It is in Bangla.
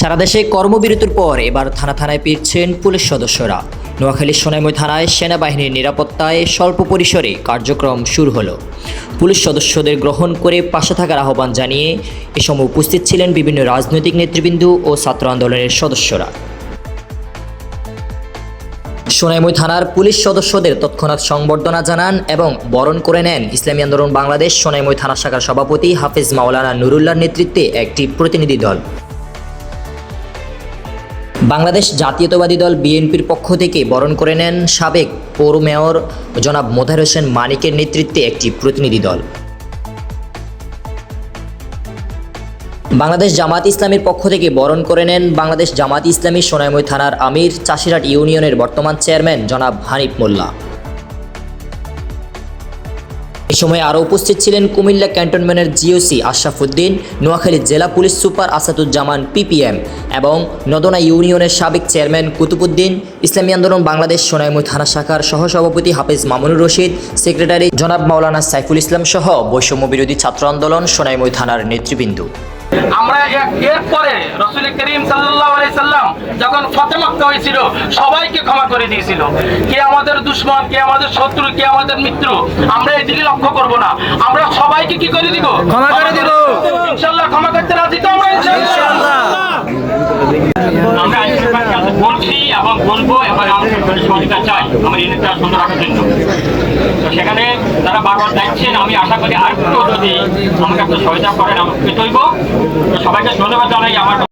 সারা দেশে কর্মবিরতির পর এবার থানা থানায় ফিরছেন পুলিশ সদস্যরা। নোয়াখালীর সোনাইমুই থানায় সেনাবাহিনীর নিরাপত্তায় স্বল্প পরিসরে কার্যক্রম শুরু হলো। পুলিশ সদস্যদের গ্রহণ করে পাশে থাকার আহ্বান জানিয়ে এ সময় উপস্থিত ছিলেন বিভিন্ন রাজনৈতিক নেতৃবৃন্দ ও ছাত্র আন্দোলনের সদস্যরা। সোনাইমুই থানার পুলিশ সদস্যদের তৎক্ষণাৎ সংবর্ধনা জানান এবং বরণ করে নেন ইসলামী আন্দোলন বাংলাদেশ সোনাইমুই থানা শাখার সভাপতি হাফিজ মাওলানা নুরুল্লাহর নেতৃত্বে একটি প্রতিনিধি দল। বাংলাদেশ জাতীয়তাবাদী দল বিএনপির পক্ষ থেকে বরণ করে নেন সাবেক পৌর মেয়র জনাব মোধার হোসেন মানিকের নেতৃত্বে একটি প্রতিনিধি দল। বাংলাদেশ জামাত ইসলামীর পক্ষ থেকে বরণ করে নেন বাংলাদেশ জামাত ইসলামী সোনাইময় থানার আমির চাষিরাট ইউনিয়নের বর্তমান চেয়ারম্যান জনাব হানিফ মোল্লা। এ সময় আরও উপস্থিত ছিলেন কুমিল্লা ক্যান্টনমেন্টের জিওসি আশরাফুদ্দিন, নোয়াখালী জেলা পুলিশ সুপার আসাদুজ্জামান পিপিএম এবং নদনা ইউনিয়নের সাবেক চেয়ারম্যান কুতুবুদ্দিন, ইসলামী আন্দোলন বাংলাদেশ সোনাইমুই থানা শাখার সহসভাপতি হাফিজ মামুনুর রশিদ, সেক্রেটারি জনাব মাওলানা সাইফুল ইসলাম সহ বৈষম্য বিরোধী ছাত্র আন্দোলন সোনাইমুই থানার নেতৃবৃন্দ। আমরা এরপরে রসুল করিম আলাইহি সাল্লাম যখন ফতেমাক্ত হয়েছিল সবাইকে ক্ষমা করে দিয়েছিল। কে আমাদের দুশ্মন কে আমাদের শত্রু কে আমাদের মিত্র আমরা এদিকে লক্ষ্য করব না। আমরা সবাইকে কি করে দিব? ক্ষমা করে দিব। ইনশাআল্লাহ ক্ষমা করতে রাজি তো আমরা ইনশাআল্লাহ আমরা বলছি এবং বলব এবং আমাদের সহযোগিতা চাই আমার এলাকা সুন্দর রাখার জন্য। তো সেখানে তারা বারবার দেখছেন আমি আশা করি আর একটু যদি আমাকে একটা সহায়তা করেন আমাকে তৈব তো সবাইকে ধন্যবাদ জানাই আমার